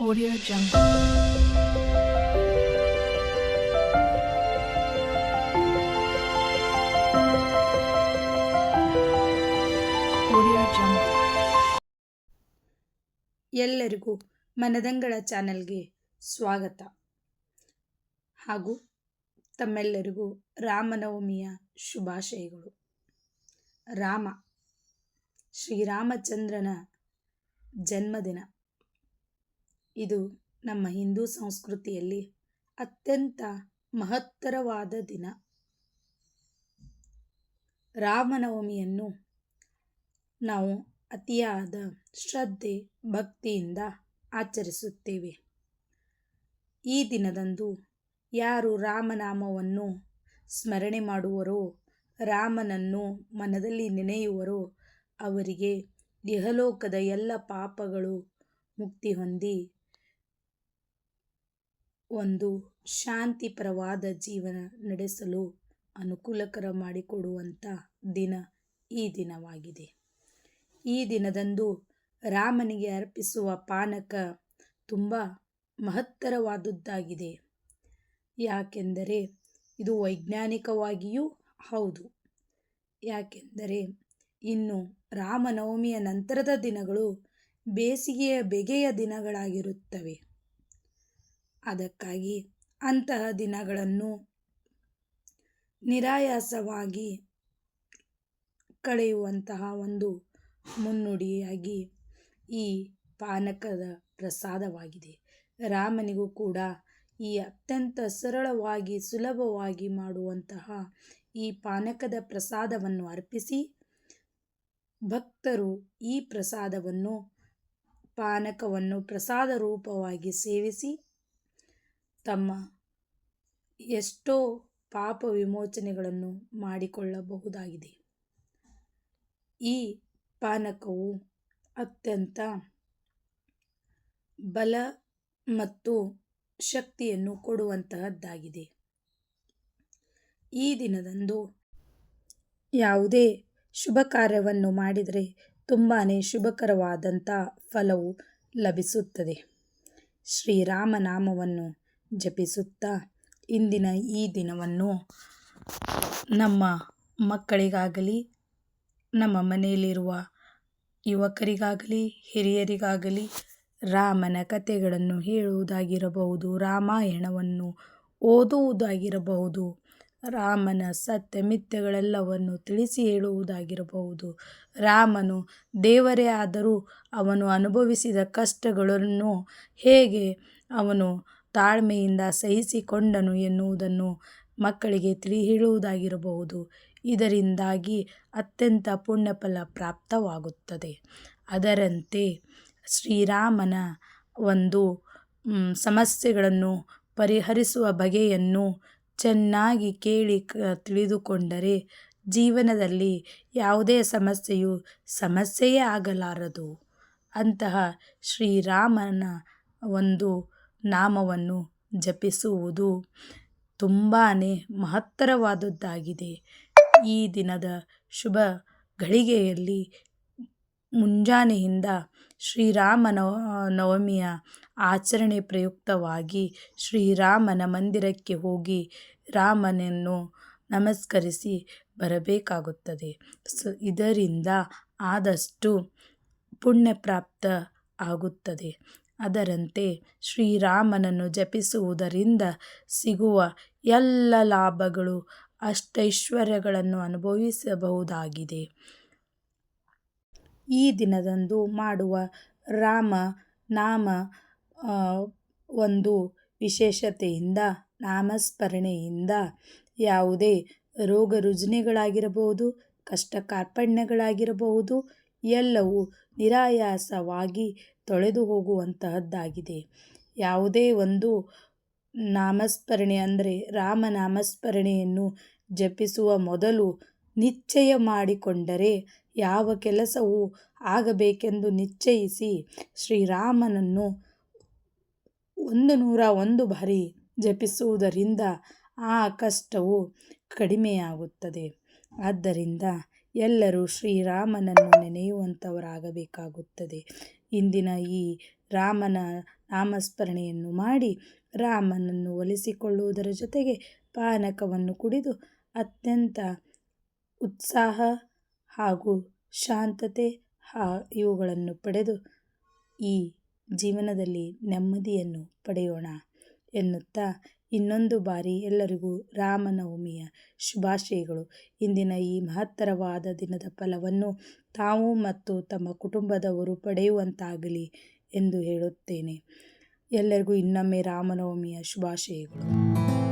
Audio Jungle. ಎಲ್ಲರಿಗೂ ಮನದಂಗಳ ಚಾನೆಲ್ಗೆ ಸ್ವಾಗತ. ಹಾಗೂ ತಮ್ಮೆಲ್ಲರಿಗೂ ರಾಮನವಮಿಯ ಶುಭಾಶಯಗಳು. ರಾಮ ಶ್ರೀರಾಮಚಂದ್ರನ ಜನ್ಮದಿನ. ಇದು ನಮ್ಮ ಹಿಂದೂ ಸಂಸ್ಕೃತಿಯಲ್ಲಿ ಅತ್ಯಂತ ಮಹತ್ತರವಾದ ದಿನ. ರಾಮನವಮಿಯನ್ನು ನಾವು ಅತಿಯಾದ ಶ್ರದ್ಧೆ, ಭಕ್ತಿಯಿಂದ ಆಚರಿಸುತ್ತೇವೆ. ಈ ದಿನದಂದು ಯಾರು ರಾಮನಾಮವನ್ನು ಸ್ಮರಣೆ ಮಾಡುವರೋ, ರಾಮನನ್ನು ಮನದಲ್ಲಿ ನೆನೆಯುವರೋ, ಅವರಿಗೆ ಇಹಲೋಕದ ಎಲ್ಲ ಪಾಪಗಳು ಮುಕ್ತಿ ಹೊಂದಿ ಒಂದು ಶಾಂತಿಪರವಾದ ಜೀವನ ನಡೆಸಲು ಅನುಕೂಲಕರ ಮಾಡಿಕೊಡುವಂಥ ದಿನ ಈ ದಿನವಾಗಿದೆ. ಈ ದಿನದಂದು ರಾಮನಿಗೆ ಅರ್ಪಿಸುವ ಪಾನಕ ತುಂಬ ಮಹತ್ತರವಾದದ್ದಾಗಿದೆ. ಯಾಕೆಂದರೆ ಇದು ವೈಜ್ಞಾನಿಕವಾಗಿಯೂ ಹೌದು. ಯಾಕೆಂದರೆ ಇನ್ನು ರಾಮನವಮಿಯ ನಂತರದ ದಿನಗಳು ಬೇಸಿಗೆಯ ಬೆಗೆಯ ದಿನಗಳಾಗಿರುತ್ತವೆ. ಅದಕ್ಕಾಗಿ ಅಂತಹ ದಿನಗಳನ್ನು ನಿರಾಯಾಸವಾಗಿ ಕಳೆಯುವಂತಹ ಒಂದು ಮುನ್ನುಡಿಯಾಗಿ ಈ ಪಾನಕದ ಪ್ರಸಾದವಾಗಿದೆ. ರಾಮನಿಗೂ ಕೂಡ ಈ ಅತ್ಯಂತ ಸರಳವಾಗಿ, ಸುಲಭವಾಗಿ ಮಾಡುವಂತಹ ಈ ಪಾನಕದ ಪ್ರಸಾದವನ್ನು ಅರ್ಪಿಸಿ, ಭಕ್ತರು ಈ ಪ್ರಸಾದವನ್ನು ಪಾನಕವನ್ನು ಪ್ರಸಾದ ರೂಪವಾಗಿ ಸೇವಿಸಿ ತಮ್ಮ ಎಷ್ಟೋ ಪಾಪ ವಿಮೋಚನೆಗಳನ್ನು ಮಾಡಿಕೊಳ್ಳಬಹುದಾಗಿದೆ. ಈ ಪಾನಕವು ಅತ್ಯಂತ ಬಲ ಮತ್ತು ಶಕ್ತಿಯನ್ನು ಕೊಡುವಂತಹದ್ದಾಗಿದೆ. ಈ ದಿನದಂದು ಯಾವುದೇ ಶುಭ ಕಾರ್ಯವನ್ನು ಮಾಡಿದರೆ ತುಂಬಾ ಶುಭಕರವಾದಂಥ ಫಲವು ಲಭಿಸುತ್ತದೆ. ಶ್ರೀರಾಮನಾಮವನ್ನು ಜಪಿಸುತ್ತಾ ಇಂದಿನ ಈ ದಿನವನ್ನು ನಮ್ಮ ಮಕ್ಕಳಿಗಾಗಲಿ, ನಮ್ಮ ಮನೆಯಲ್ಲಿರುವ ಯುವಕರಿಗಾಗಲಿ, ಹಿರಿಯರಿಗಾಗಲಿ ರಾಮನ ಕಥೆಗಳನ್ನು ಹೇಳುವುದಾಗಿರಬಹುದು, ರಾಮಾಯಣವನ್ನು ಓದುವುದಾಗಿರಬಹುದು, ರಾಮನ ಸತ್ಯ ಮಿಥ್ಯಗಳೆಲ್ಲವನ್ನು ತಿಳಿಸಿ ಹೇಳುವುದಾಗಿರಬಹುದು, ರಾಮನು ದೇವರೇ ಆದರೂ ಅವನು ಅನುಭವಿಸಿದ ಕಷ್ಟಗಳನ್ನು ಹೇಗೆ ಅವನು ತಾಳ್ಮೆಯಿಂದ ಸಹಿಸಿಕೊಂಡನು ಎನ್ನುವುದನ್ನು ಮಕ್ಕಳಿಗೆ ತಿಳಿ ಹೇಳುವುದಾಗಿರಬಹುದು ಇದರಿಂದಾಗಿ ಅತ್ಯಂತ ಪುಣ್ಯಫಲ ಪ್ರಾಪ್ತವಾಗುತ್ತದೆ. ಅದರಂತೆ ಶ್ರೀರಾಮನ ಒಂದು ಸಮಸ್ಯೆಗಳನ್ನು ಪರಿಹರಿಸುವ ಬಗೆಯನ್ನು ಚೆನ್ನಾಗಿ ಕೇಳಿ ತಿಳಿದುಕೊಂಡರೆ ಜೀವನದಲ್ಲಿ ಯಾವುದೇ ಸಮಸ್ಯೆಯು ಸಮಸ್ಯೆಯೇ ಆಗಲಾರದು. ಅಂತಹ ಶ್ರೀರಾಮನ ಒಂದು ನಾಮವನ್ನು ಜಪಿಸುವುದು ತುಂಬಾ ಮಹತ್ತರವಾದದ್ದಾಗಿದೆ. ಈ ದಿನದ ಶುಭ ಘಳಿಗೆಯಲ್ಲಿ ಮುಂಜಾನೆಯಿಂದ ಶ್ರೀರಾಮನ ನವಮಿಯ ಆಚರಣೆ ಪ್ರಯುಕ್ತವಾಗಿ ಶ್ರೀರಾಮನ ಮಂದಿರಕ್ಕೆ ಹೋಗಿ ರಾಮನನ್ನು ನಮಸ್ಕರಿಸಿ ಬರಬೇಕಾಗುತ್ತದೆ. ಸೊ, ಇದರಿಂದ ಆದಷ್ಟು ಪುಣ್ಯ ಪ್ರಾಪ್ತ ಆಗುತ್ತದೆ. ಅದರಂತೆ ಶ್ರೀರಾಮನನ್ನು ಜಪಿಸುವುದರಿಂದ ಸಿಗುವ ಎಲ್ಲ ಲಾಭಗಳು ಅಷ್ಟೈಶ್ವರ್ಯಗಳನ್ನು ಅನುಭವಿಸಬಹುದಾಗಿದೆ. ಈ ದಿನದಂದು ಮಾಡುವ ರಾಮ ನಾಮ ಒಂದು ವಿಶೇಷತೆಯಿಂದ, ನಾಮಸ್ಮರಣೆಯಿಂದ ಯಾವುದೇ ರೋಗ ರುಜಿನಗಳಾಗಿರಬಹುದು ಕಷ್ಟ ಕಾರ್ಪಣ್ಯಗಳಾಗಿರಬಹುದು ಎಲ್ಲವೂ ನಿರಾಯಾಸವಾಗಿ ತೊಳೆದು ಹೋಗುವಂತಹದ್ದಾಗಿದೆ. ಯಾವುದೇ ಒಂದು ನಾಮಸ್ಮರಣೆ ಅಂದರೆ ರಾಮ ನಾಮಸ್ಮರಣೆಯನ್ನು ಜಪಿಸುವ ಮೊದಲು ನಿಶ್ಚಯ ಮಾಡಿಕೊಂಡರೆ ಯಾವ ಕೆಲಸವು ಆಗಬೇಕೆಂದು ನಿಶ್ಚಯಿಸಿ ಶ್ರೀರಾಮನನ್ನು ಒಂದು ನೂರ ಒಂದು ಬಾರಿ ಜಪಿಸುವುದರಿಂದ ಆ ಕಷ್ಟವು ಕಡಿಮೆಯಾಗುತ್ತದೆ. ಆದ್ದರಿಂದ ಎಲ್ಲರೂ ಶ್ರೀರಾಮನನ್ನು ನೆನೆಯುವಂಥವರಾಗಬೇಕಾಗುತ್ತದೆ ಇಂದಿನ ಈ ರಾಮನ ನಾಮಸ್ಮರಣೆಯನ್ನು ಮಾಡಿ ರಾಮನನ್ನು ಒಲಿಸಿಕೊಳ್ಳುವುದರ ಜೊತೆಗೆ ಪಾನಕವನ್ನು ಕುಡಿದು ಅತ್ಯಂತ ಉತ್ಸಾಹ ಹಾಗೂ ಶಾಂತತೆ ಹಾ ಇವುಗಳನ್ನು ಪಡೆದು ಈ ಜೀವನದಲ್ಲಿ ನೆಮ್ಮದಿಯನ್ನು ಪಡೆಯೋಣ ಎನ್ನುತ್ತಾ ಇನ್ನೊಂದು ಬಾರಿ ಎಲ್ಲರಿಗೂ ರಾಮನವಮಿಯ ಶುಭಾಶಯಗಳು. ಇಂದಿನ ಈ ಮಹತ್ತರವಾದ ದಿನದ ಫಲವನ್ನು ತಾವು ಮತ್ತು ತಮ್ಮ ಕುಟುಂಬದವರು ಪಡೆಯುವಂತಾಗಲಿ ಎಂದು ಹೇಳುತ್ತೇನೆ. ಎಲ್ಲರಿಗೂ ಇನ್ನೊಮ್ಮೆ ರಾಮನವಮಿಯ ಶುಭಾಶಯಗಳು.